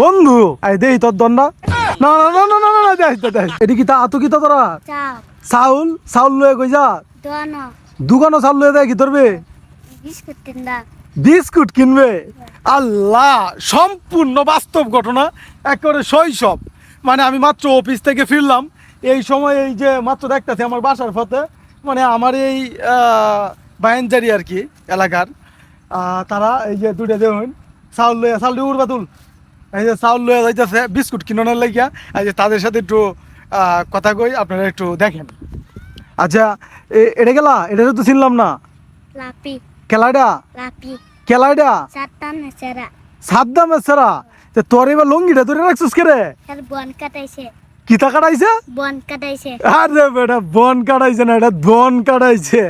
বন্ধু আই দেই তোর দন্ডা না না না না না না দেখ দেখ এটি কি তা আতো কি তা তোরা চাউল চাউল লয়ে কই যা? দোকানও চাউল লয়ে দেয় কি ধরবে? বিস্কুট কিনবে। আল্লাহ সম্পূর্ণ বাস্তব ঘটনা একেবারে শৈশব। মানে আমি মাত্র অফিস থেকে ফিরলাম। এই সময় এই যে মাত্র দেখতেছি আমার বাসার পথে মানে আমার এই বায়ানজারি আর কি এলাকার। তারা এই যে দুটো দেখুন চাউল লইয়া চাউল দিয়ে উড়বা তুল। এই যে চাউল লইয়া যাইতেছে বিস্কুট কিনানোর লাগিয়া। এই যে তাদের সাথে একটু কথা কই আপনারা একটু দেখেন। আচ্ছা এটা গেলা এটা তো চিনলাম না। লাপি। খেলাটা লাপি। খেলাটা চারটা নেচেরা সাদ্দাম এসরা তে তোর এবার লঙ্গিটা ধরে রাখছিস কে রে? বন কাটাইছে। কিতা কাটাইছে? বন কাটাইছে। আরে বেটা বন কাটাইছে না এটা ধন কাটাইছে।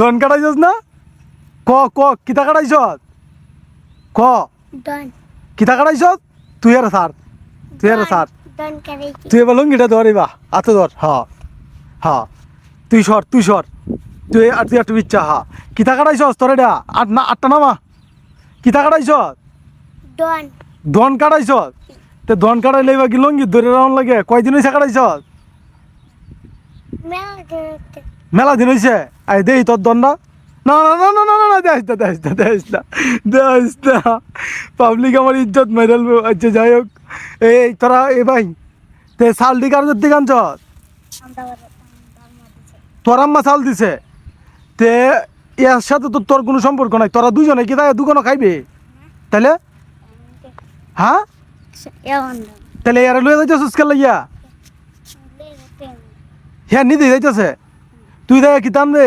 ধন কাটাইছস না? ক ক কিতা কাটাইছ ক? কিতা কাটাইছ? তুই আর স্যার তুই আর কাটাইছে। তুই এবার লঙ্গিটা ধর এবার হাতে ধর হ। হ। তুই সর তুই সর তুই আর তুই একটু ইচ্ছা হা। কিতা কাটাইছস তোর এটা আট না আটটা নামা কিতা কাটাইছ? ধন কাটাইছ? তে ধন কাটাইলে এবার কি লঙ্গি ধরে রাউন লাগে। কয়দিন হয়েছে কাটাইছ? মেলা দিন হয়েছে আই দেই তোর দন্ডা না না না না না না না দেখ না দেখ না দেখ না দেখ না। পাবলিক আমার ইজ্জত মেডালবো আচ্ছা যাই হোক। এই তোরা এ ভাই তে চাল দি কার দিকে আনছ তোর আম্মা চাল দিছে। তে এর সাথে তো তোর কোনো সম্পর্ক নাই তোরা দুজনে কি তাই দুজনে খাইবে? তাহলে হ্যাঁ? তাহলে এরা লয়ে যাইতেছিস কে লাগিয়া? হ্যাঁ নিতে যাইতেছে। তুই দেখ কি টানবে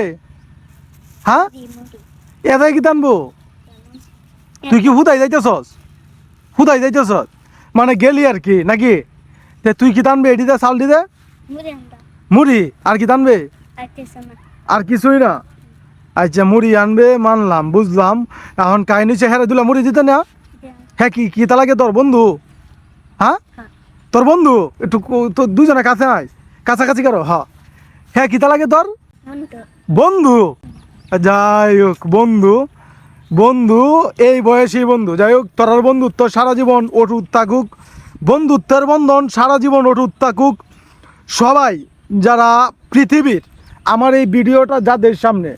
হ্যাঁ এদাই কি টানবো? তুই কি হুদাই যাইতেছস? হুদাই যাইতেছস? মানে গেলি আর কি নাকি? তে তুই কি টানবে এটিতে চাল দিতে মুড়ি আর কি টানবে? আর কিছুই না? আচ্ছা মুড়ি আনবে মানলাম বুঝলাম। এখন কাহিনী চেহারা দিলা মুড়ি দিতে না? হ্যাঁ কি কি তা লাগে তোর বন্ধু? হ্যাঁ। তোর বন্ধু? একটু তোর দুজনে কাছে আয়। কাছাকাছি করো হ্যাঁ হ্যাঁ কি তা লাগে তোর বন্ধু? যাই হোক, বন্ধু বন্ধু, এই বয়সী বন্ধু, যাই হোক তোরার বন্ধুত্ব সারা জীবন অটুট থাকুক, বন্ধুত্বের বন্ধন সারা জীবন অটুট থাকুক। সবাই যারা পৃথিবীর, আমার এই ভিডিওটা যাদের সামনে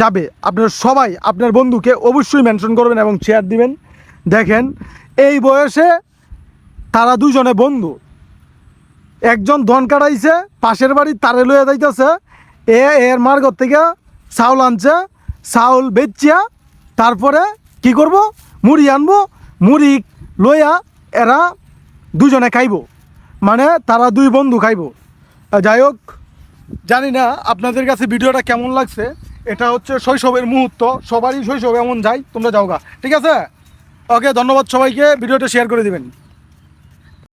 যাবে, আপনারা সবাই আপনার বন্ধুকে অবশ্যই মেনশন করবেন এবং শেয়ার দিবেন। দেখেন, এই বয়সে তারা দুজনে বন্ধু। একজন ধন কাটাইছে, পাশের বাড়ি তারে লইয়া যাইতেছে এ, এর মার্গর থেকে চাউল আনছে, চাউল বেচিয়া, তারপরে কি করব? মুড়ি আনব, মুড়ি লইয়া এরা দুজনে খাইব। মানে তারা দুই বন্ধু খাইব। যাই হোক, জানি না আপনাদের কাছে ভিডিওটা কেমন লাগছে। এটা হচ্ছে শৈশবের মুহূর্ত, সবারই শৈশব এমন যায়, তোমরা যাওগা। ঠিক আছে? ওকে, ধন্যবাদ সবাইকে, ভিডিওটা শেয়ার করে দিবেন।